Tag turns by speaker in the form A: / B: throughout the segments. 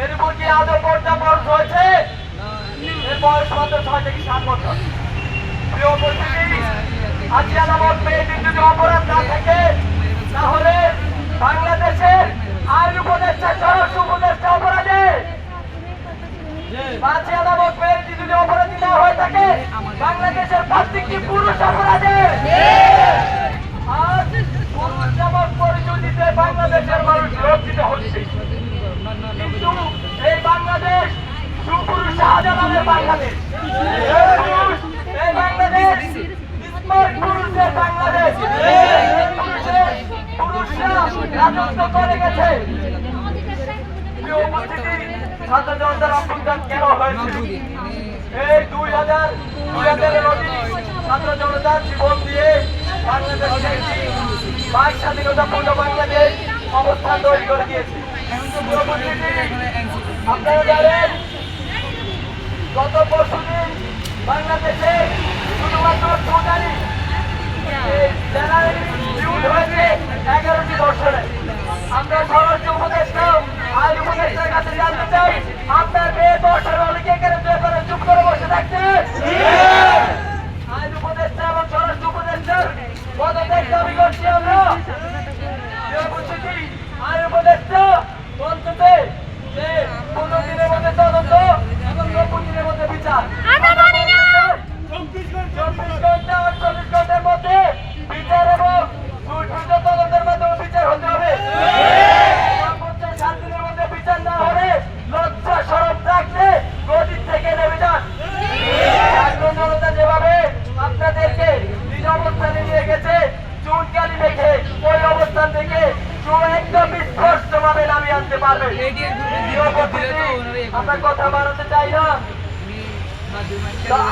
A: এর উপর কি আদৌ পর্দা বরণ হয়েছে এর বয়স মাত্র ছয় থেকে সাত বছর প্রিয় উপস্থিতি আজকে নামক মেয়েটির যদি অপরাধ না থাকে তাহলে বাংলাদেশের আইন উপদেষ্টা স্বরাষ্ট্র উপদেষ্টা অপরাধে বাঁচিয়া নামক মেয়েটি যদি অপরাধী না হয়ে থাকে বাংলাদেশের প্রত্যেকটি পুরুষ অপরাধে আজ পুরুষ নামক পরিচয় দিতে বাংলাদেশের মানুষ লজ্জিত হচ্ছে কিন্তু এই বাংলাদেশ সুপুরুষ শাহজালালের বাংলাদেশ বাংলাদেশ রাজত্ব করে গেছে ছাত্র জনতার অভ্যুত্থান কেন হয়েছিল এই আপনারা জানেন গত পরশুদিন বাংলাদেশে শুধুমাত্র টোটালি জেনারেলি হয়েছে এগারোটি ভাবে নামিয়ে আনতে পারবে আমরা কথা বাড়াতে চাই না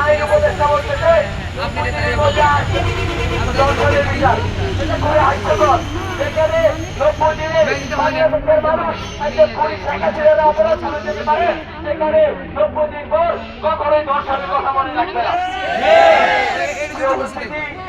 A: আইন উপদেষ্টা বলতেছে নব্বই দিনের মধ্যে আইন দর্শনের বিচার। এটা খুবই হাস্যকর। যেখানে নব্বই দিনে বাংলাদেশের মানুষ একটা পুলিশ শাখা ছেড়ে অপরাধ করে যেতে পারে, সেখানে নব্বই দিন পর কখনোই দর্শনের কথা মনে রাখবে না।